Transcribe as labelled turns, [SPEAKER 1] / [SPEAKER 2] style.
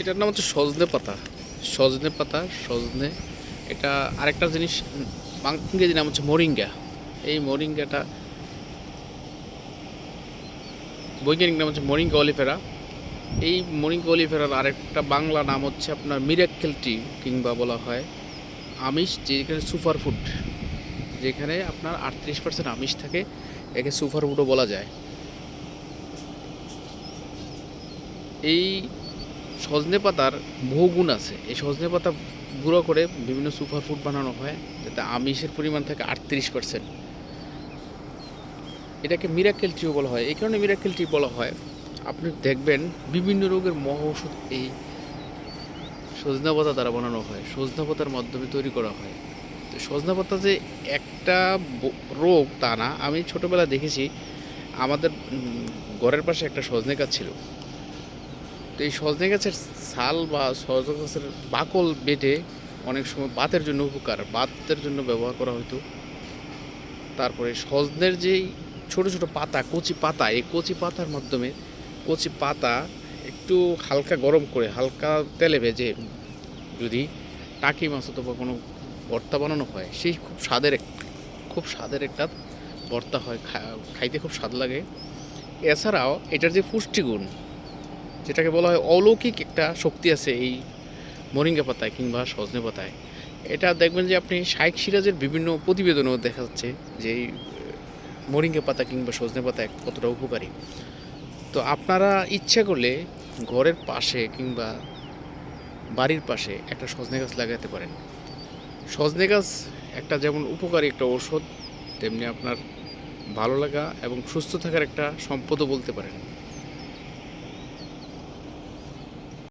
[SPEAKER 1] এটার নাম হচ্ছে সজনে পাতা। সজনে পাতা, সজনে। এটা আরেকটা জিনিস ইংরেজি নাম হচ্ছে মরিঙ্গা। এই মরিঙ্গাটা, বৈজ্ঞানিক নাম হচ্ছে মরিঙ্গা অলিফেরা এই মরিঙ্গা অলিফেরার আরেকটা বাংলা নাম হচ্ছে আপনার মিরাক্কেল টি কিংবা বলা হয় আমিষ, যেখানে সুপার ফুড যেখানে আপনার আটত্রিশ পার্সেন্ট আমিষ থাকে, একে সুপার ফুডও বলা যায়। এই সজনে পাতার বহু গুণ আছে। এই সজনে পাতা গুঁড়ো করে বিভিন্ন সুপার ফুড বানানো হয়, যাতে আমিষের পরিমাণ থাকে আটত্রিশ পার্সেন্ট এটাকে মিরাকেল টিও বলা হয়। এই কারণে মিরাকেল ট্রি বলা হয়। আপনি দেখবেন বিভিন্ন রোগের মহ ওষুধ এই সজনা পাতা দ্বারা বানানো হয়। সজনা পাতার মাধ্যমে তৈরি করা হয়। তো সজনা পাতা যে একটা রোগ তা না। আমি ছোটোবেলা দেখেছি, আমাদের ঘরের পাশে একটা সজনে গাছ ছিল। এই সজনে গাছের ছাল বা সজনে গাছের বাকল বেটে অনেক সময় বাতের জন্য উপকার। বাতের জন্য ব্যবহার করা হতো তারপরে সজনের যেই ছোট ছোট পাতা, কচি পাতা, এই কচি পাতার মাধ্যমে কচি পাতা একটু হালকা গরম করে, হালকা তেলে ভেজে যদি টাকি মাছ অথবা কোনো ভর্তা বানানো হয়, সেই খুব স্বাদের খুব স্বাদের একটা ভর্তা হয় খাইতে খুব স্বাদ লাগে। এছাড়াও এটার যে পুষ্টিগুণ যেটাকে বলা হয় অলৌকিক একটা শক্তি আছে এই মরিঙ্গা পাতায় কিংবা সজনে পাতায়। এটা দেখবেন যে আপনি শাইক সিরাজের বিভিন্ন প্রতিবেদনেও দেখা যাচ্ছে যে এই মরিঙ্গা পাতা কিংবা সজনে পাতা কতটা উপকারী। তো আপনারা ইচ্ছা করলে ঘরের পাশে কিংবা বাড়ির পাশে একটা সজনে গাছ লাগাতে পারেন। সজনে গাছ একটা যেমন উপকারী একটা ঔষধ, তেমনি আপনার ভালো লাগা এবং সুস্থ থাকার একটা সম্পদও বলতে পারেন।